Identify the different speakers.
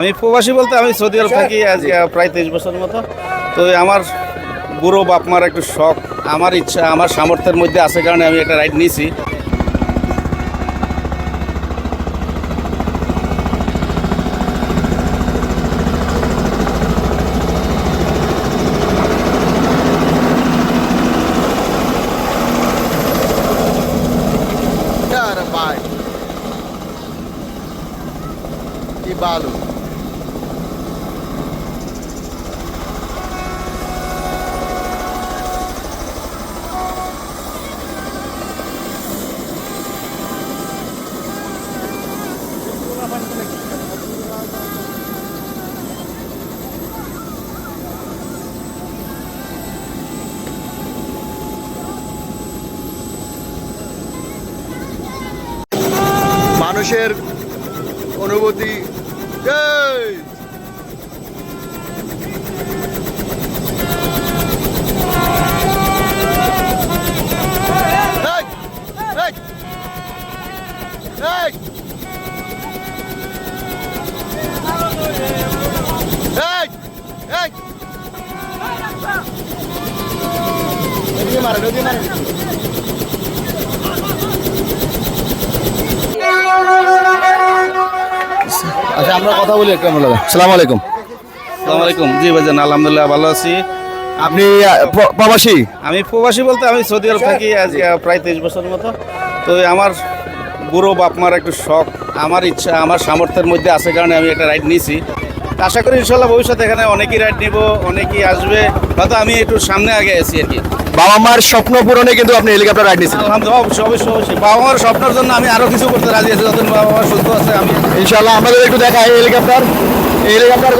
Speaker 1: আমি প্রবাসী বলতে আমি সৌদি আরব থাকি আজ প্রায় তেইশ বছরের মতো। তো আমার বুড়ো বাপ মার একটু শখ। আমার ইচ্ছা, আমার সামর্থ্যের মধ্যে আছে কারণে আমি একটা রাইড নিয়েছি
Speaker 2: balo. মানুষের অনুভূতি এই! এই! এই! আচ্ছা আমরা কথা বলি একটু আমরা সালাম আলাইকুম।
Speaker 1: সালাম আলাইকুম। জি ভাইজান আলহামদুলিল্লাহ ভালো আছি।
Speaker 2: আপনি প্রবাসী?
Speaker 1: আমি প্রবাসী বলতে আমি সৌদি আরব থাকি আজ প্রায় তেইশ বছর মতো। তো আমার বুড়ো বাপমার একটু শখ। আমার ইচ্ছা আমার সামর্থ্যের মধ্যে আছে কারণে আমি একটা রাইড নিয়েছি আশা করি ইনশাল্লাহ ভবিষ্যতে এখানে অনেকেই রাইড নিব অনেকেই আসবে। হয়তো আমি একটু সামনে আগে আছি আর কি।
Speaker 2: বাবা মার স্বপ্ন পূরণে কিন্তু আপনি হেলিকপ্টার রাইড নিয়েছেন
Speaker 1: আলহামদুলিল্লাহ অবশ্যই অবশ্যই অবশ্যই। বাবা মার স্বপ্নের জন্য আমি আরও কিছু করতে রাজি আছি যতদিন বাবা মার সুস্থ আছে আমি
Speaker 2: ইনশাল্লাহ আমাদের একটু দেখা হয় হেলিকপ্টার হেলিকপ্টার